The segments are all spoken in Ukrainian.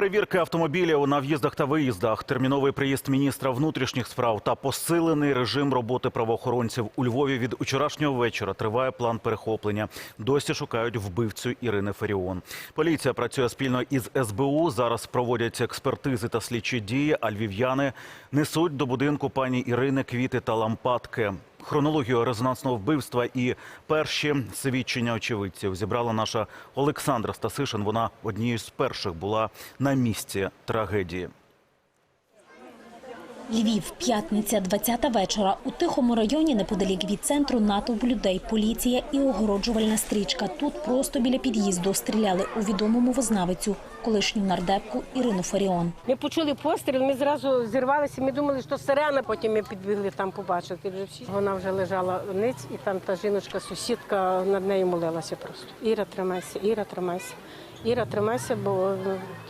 Перевірки автомобілів на в'їздах та виїздах, терміновий приїзд міністра внутрішніх справ та посилений режим роботи правоохоронців у Львові від учорашнього вечора триває план перехоплення. Досі шукають вбивцю Ірини Феріон. Поліція працює спільно із СБУ. Зараз проводяться експертизи та слідчі дії. А львів'яни несуть до будинку пані Ірини квіти та лампадки. Хронологію резонансного вбивства і перші свідчення очевидців зібрала наша Олександра Стасишин. Вона однією з перших була на місці трагедії. Львів, п'ятниця, 20 вечора. У тихому районі неподалік від центру натовп людей, поліція і огороджувальна стрічка. Тут просто біля під'їзду стріляли у відомому вознавицю, колишню нардепку Ірину Фаріон. Ми почули постріл, ми зразу зірвалися, ми думали, що сирена. Потім ми підбігли там побачити вже всі. Вона вже лежала ниць, і там та жіночка, сусідка над нею молилася просто. Іра, тримайся, Іра, тримайся. Іра, тримайся, бо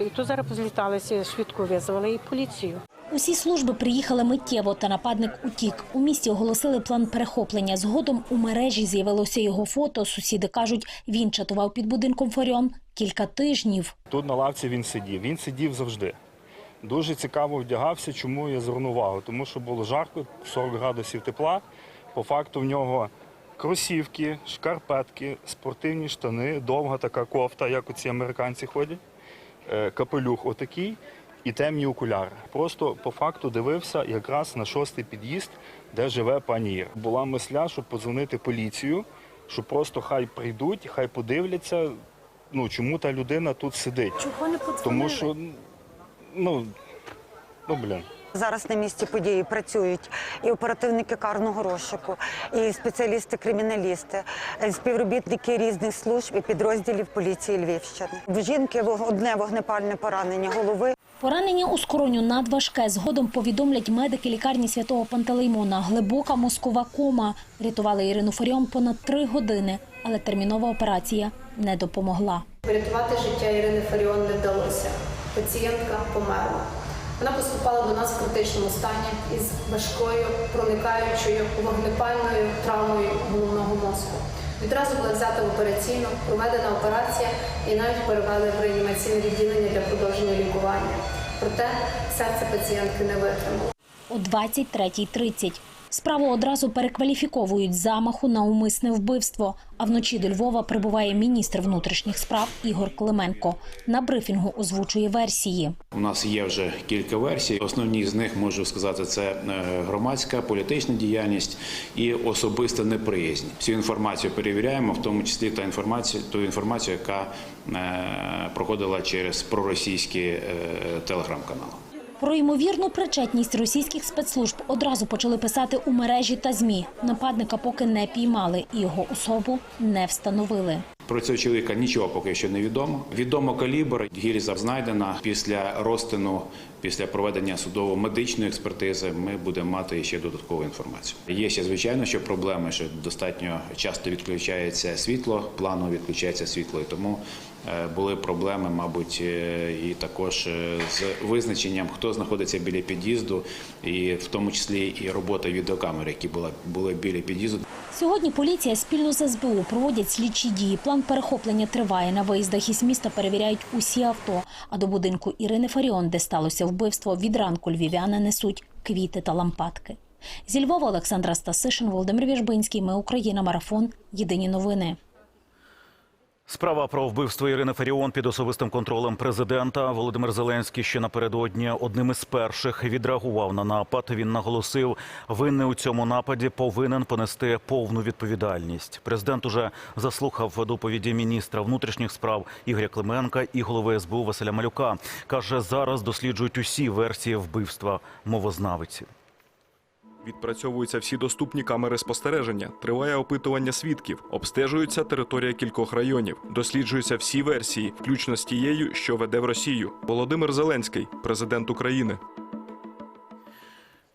і тут зараз позліталися, швидко визвали і поліцію. Усі служби приїхали миттєво, та нападник утік. У місті оголосили план перехоплення. Згодом у мережі з'явилося його фото. Сусіди кажуть, він чатував під будинком Фаріон кілька тижнів. Тут на лавці він сидів. Він сидів завжди. Дуже цікаво вдягався, чому я звернув увагу. Тому що було жарко, 40 градусів тепла. По факту в нього кросівки, шкарпетки, спортивні штани, довга така кофта, як оці американці ходять, е, капелюх отакий і темні окуляри. Просто по факту дивився якраз на шостий під'їзд, де живе пані Іра. Була мисля, щоб подзвонити поліцію, щоб просто хай прийдуть, хай подивляться, ну чому та людина тут сидить. Чого не подзвонили? Тому що, ну, ну блін. Зараз на місці події працюють і оперативники карного розшуку, і спеціалісти-криміналісти, і співробітники різних служб і підрозділів поліції Львівщини. В жінки одне вогнепальне поранення голови. Поранення у скроню надважке. Згодом повідомлять медики лікарні святого Пантелеймона. Глибока мозкова кома. Рятували Ірину Фаріон понад три години, але термінова операція не допомогла. Врятувати життя Ірини Фаріон не вдалося. Пацієнтка померла. Вона поступала до нас в критичному стані із важкою проникаючою вогнепальною травмою. Відразу була взята в операційну, проведена операція і навіть перевели в реанімаційне відділення для продовження лікування. Проте серце пацієнтки не витримало. О 23.30 справу одразу перекваліфіковують замаху на умисне вбивство. А вночі до Львова прибуває міністр внутрішніх справ Ігор Клименко. На брифінгу озвучує версії. У нас є вже кілька версій. Основні з них можу сказати, це е, громадська політична діяльність і особиста неприязнь. Всю інформацію перевіряємо, в тому числі та інформацію, ту інформацію, яка е, проходила через проросійські е, телеграм-канали. Про ймовірну причетність російських спецслужб одразу почали писати у мережі та змі. Нападника поки не піймали і його особу не встановили. Про цього чоловіка нічого поки що не відомо. Відомо калібр. Гільза знайдена після розтину, після проведення судово-медичної експертизи. Ми будемо мати ще додаткову інформацію. Є ще звичайно, що проблеми, що достатньо часто відключається світло, планово відключається світло, і тому були проблеми, мабуть, е, і також е, з визначенням, хто знаходиться біля під'їзду, і в тому числі і робота відеокамер, які була були біля під'їзду. Сьогодні поліція спільно з СБУ проводять слідчі дії. План перехоплення триває. На виїздах із міста перевіряють усі авто. А до будинку Ірини Фаріон, де сталося вбивство, від ранку львів'яни несуть квіти та лампадки. Зі Львова Олександра Стасишин, Володимир Віжбинський. Ми Україна. Марафон. Єдині новини. Справа про вбивство Ірини Феріон під особистим контролем президента Володимир Зеленський ще напередодні одним із перших відреагував на напад. Він наголосив, винний у цьому нападі повинен понести повну відповідальність. Президент уже заслухав доповіді міністра внутрішніх справ Ігоря Клименка і голови СБУ Василя Малюка. каже, зараз досліджують усі версії вбивства мовознавиці. Відпрацьовуються всі доступні камери спостереження, триває опитування свідків, обстежується територія кількох районів, досліджуються всі версії, включно з тією, що веде в Росію. Володимир Зеленський, президент України.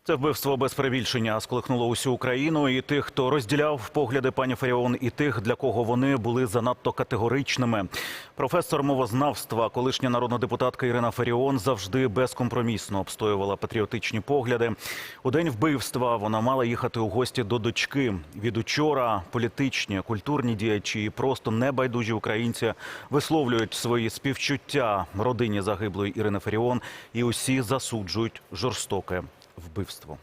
Це вбивство без перебільшення сколихнуло усю Україну і тих, хто розділяв погляди пані Фаріон, і тих, для кого вони були занадто категоричними. Професор мовознавства, колишня народна депутатка Ірина Фаріон, завжди безкомпромісно обстоювала патріотичні погляди. У день вбивства вона мала їхати у гості до дочки. Від учора політичні, культурні діячі і просто небайдужі українці висловлюють свої співчуття родині загиблої Ірини Фаріон і усі засуджують жорстоке вбивство.